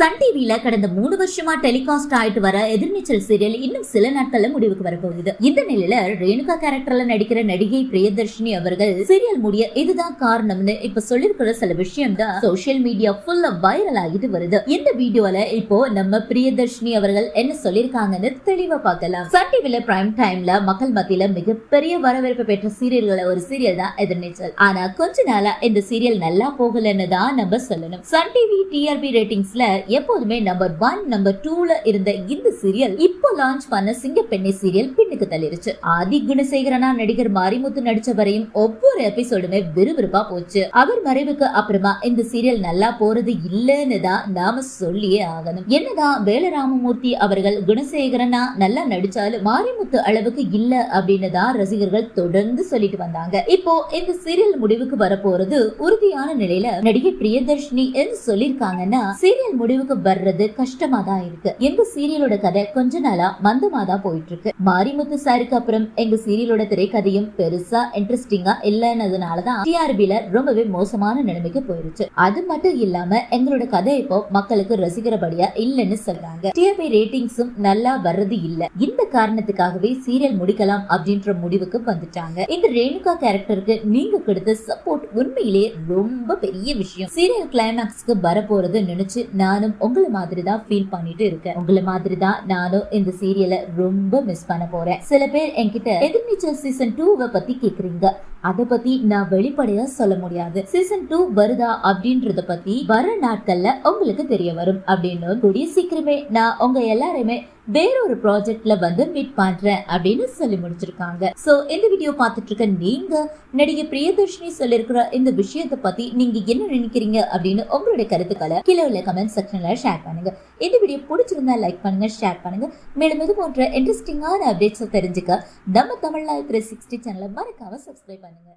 Sun டிவில கடந்த மூணு வருஷமா டெலிகாஸ்ட் ஆயிட்டு வர எதிர்நீச்சல் சீரியல் இன்னும் சில நாட்கள்ல முடிவுக்கு வரப்போகுது இந்த நிலையில ரேணுகா கேரக்டர்ல நடிக்கிற நடிகை பிரியதர்ஷினி அவர்கள் சீரியல் முடிய இதுதான் காரணம்னு இப்ப சொல்லிருக்கிற சில விஷயம் தான் சோசியல் மீடியா ஃபுல்லா வைரல் ஆகிட்டு வருது. இந்த வீடியோல இப்போ நம்ம பிரியதர்ஷினி அவர்கள் என்ன சொல்லிருக்காங்கன்னு தெளிவா பார்க்கலாம். சன் டிவில பிரைம் டைம்ல மக்கள் மத்தியில மிகப்பெரிய வரவேற்பு பெற்ற சீரியல்கள ஒரு சீரியல் தான் எதிர்நீச்சல். ஆனா கொஞ்ச நாளா இந்த சீரியல் நல்லா போகலன்னு தான் நம்ம சொல்லணும். சன் டிவி டிஆர்பி ரேட்டிங்ஸ்ல எப்போதுமே நம்பர் ஒன் நம்பர் டூல இருந்த இந்த சீரியல் இப்போ லான்ச் பண்ண சிங்கப்பெண்ணை சீரியல் பின்னுக்கு தள்ளிருச்சு. ஆதி குணசேகரனா நடிகர் மாரிமுத்து நடிச்ச வரையும் ஒவ்வொரு எபிசோடுமே விறுவிறுப்பா போச்சு. அவர் மறைவுக்கு அப்புறமா இந்த சீரியல் நல்லா போறது இல்லன்னு தான் நாம சொல்லியே ஆகணும். என்னதான் வேலராமமூர்த்தி அவர்கள் குணசேகரனா நல்லா நடிச்சாலும் மாரிமுத்து அளவுக்கு இல்ல அப்படின்னு தான் ரசிகர்கள் தொடர்ந்து சொல்லிட்டு வந்தாங்க. இப்போ இந்த சீரியல் முடிவுக்கு வரப்போறது உறுதியான நிலையில நடிகை பிரியதர்ஷினி என்று சொல்லிருக்காங்கன்னா சீரியல் முடிவுக்கு வர்றது கஷ்டமா தான் இருக்கு. எங்க சீரியலோட கதை கொஞ்ச நாளா மந்தமா தான் போயிட்டு இருக்கு மாரிமுத்து சாருக்கு அப்புறம் எங்க சீரியலோட திரைக்கதையும் பெருசா இன்ட்ரெஸ்டிங்கா இல்லைன்னதுனாலதான் டிஆர்பில ரொம்பவே மோசமான நிலைமைக்கு போயிருச்சு. அது மட்டும் இல்லாம எங்களோட கதை இப்போ மக்களுக்கு ரசிக்கிறபடியா இல்லைன்னு சொல்றாங்க. டிஆர்பி ரேட்டிங்ஸும் நல்லா வர்றது இல்ல. இந்த காரணத்துக்காகவே சீரியல் முடிக்கலாம் அப்படின்ற முடிவுக்கு வந்துட்டாங்க. இந்த ரேணுகா கேரக்டருக்கு நீங்க கொடுத்த சப்போர்ட் உண்மையிலேயே ரொம்ப பெரிய விஷயம். சீரியல் கிளைமேக்ஸ்க்கு வரப்போறது நினைச்சு நானும் உங்களை மாதிரி தான் ஃபீல் பண்ணிட்டு இருக்கேன். உங்களை மாதிரி தான் நானும் இந்த சீரியலை ரொம்ப மிஸ் பண்ண போறேன். சில பேர் என்கிட்ட எதிர்நீச்சல் சீசன் டூவை பத்தி கேக்குறீங்க. அதை பத்தி நான் வெளிப்படையா சொல்ல முடியாது. சீசன் டூ வருதா அப்படின்றத பத்தி வர நாட்கள்ல உங்களுக்கு தெரிய வரும். அப்படின்னு கூடிய சீக்கிரமே நான் உங்க எல்லாருமே வேறொரு ப்ராஜெக்ட்ல வந்து மீட் பண்றேன் அப்படின்னு சொல்லி முடிச்சிருக்காங்க. சோ இந்த வீடியோ பார்த்துட்டு இருக்க நீங்க நடிகை பிரியதர்ஷினி சொல்லிருக்கிற இந்த விஷயத்தை பத்தி நீங்க என்ன நினைக்கிறீங்க அப்படின்னு உங்களுடைய கருத்துக்களை கீழே உள்ள கமெண்ட் செக்ஷன்ல ஷேர் பண்ணுங்க. இந்த வீடியோ பிடிச்சிருந்தா லைக் பண்ணுங்க ஷேர் பண்ணுங்க. மேலும் இது போன்ற இன்ட்ரெஸ்டிங்கான அப்டேட்ஸை தெரிஞ்சுக்க நம்ம தமிழ்நாடு த்ரீ சிக்ஸ்டி சேனலை மறக்காம சப்ஸ்கிரைப் பண்ணுங்க.